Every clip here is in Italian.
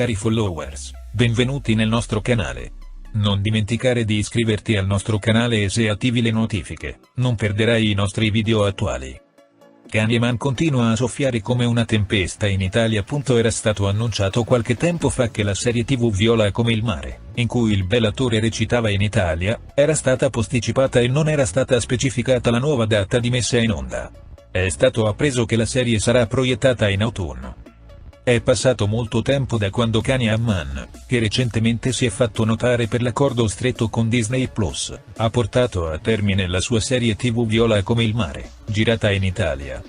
Cari followers, benvenuti nel nostro canale. Non dimenticare di iscriverti al nostro canale e se attivi le notifiche, non perderai i nostri video attuali. Candyman continua a soffiare come una tempesta in Italia. Era stato annunciato qualche tempo fa che la serie tv Viola come il mare, in cui il bel attore recitava in Italia, era stata posticipata e non era stata specificata la nuova data di messa in onda. È stato appreso che la serie sarà proiettata in autunno. È passato molto tempo da quando Kanye Amman, che recentemente si è fatto notare per l'accordo stretto con Disney Plus, ha portato a termine la sua serie tv Viola come il mare, girata in Italia.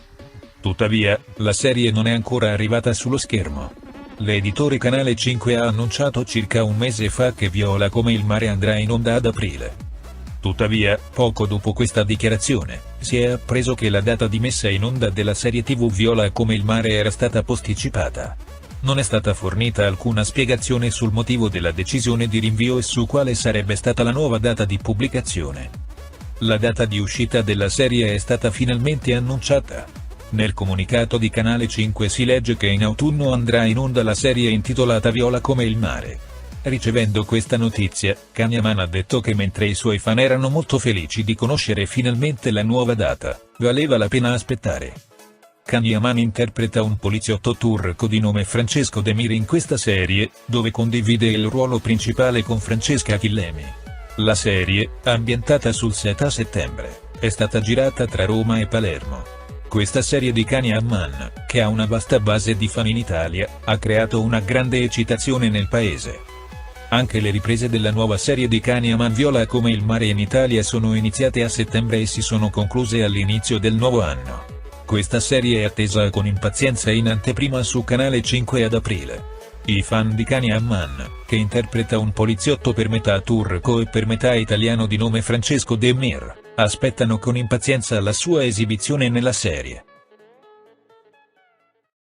Tuttavia, la serie non è ancora arrivata sullo schermo. L'editore Canale 5 ha annunciato circa un mese fa che Viola come il mare andrà in onda ad aprile. Tuttavia, poco dopo questa dichiarazione, si è appreso che la data di messa in onda della serie tv Viola come il mare era stata posticipata. Non è stata fornita alcuna spiegazione sul motivo della decisione di rinvio e su quale sarebbe stata la nuova data di pubblicazione. La data di uscita della serie è stata finalmente annunciata. Nel comunicato di Canale 5 si legge che in autunno andrà in onda la serie intitolata Viola come il mare. Ricevendo questa notizia, Kanyaman ha detto che mentre i suoi fan erano molto felici di conoscere finalmente la nuova data, valeva la pena aspettare. Kanyaman interpreta un poliziotto turco di nome Francesco Demir in questa serie, dove condivide il ruolo principale con Francesca Chillemi. La serie, ambientata sul 7 settembre, è stata girata tra Roma e Palermo. Questa serie di Kanye Amman, che ha una vasta base di fan in Italia, ha creato una grande eccitazione nel paese. Anche le riprese della nuova serie di Cani a Manviola come il mare in Italia sono iniziate a settembre e si sono concluse all'inizio del nuovo anno. Questa serie è attesa con impazienza in anteprima su Canale 5 ad aprile. I fan di Kanye Amman, che interpreta un poliziotto per metà turco e per metà italiano di nome Francesco Demir, aspettano con impazienza la sua esibizione nella serie.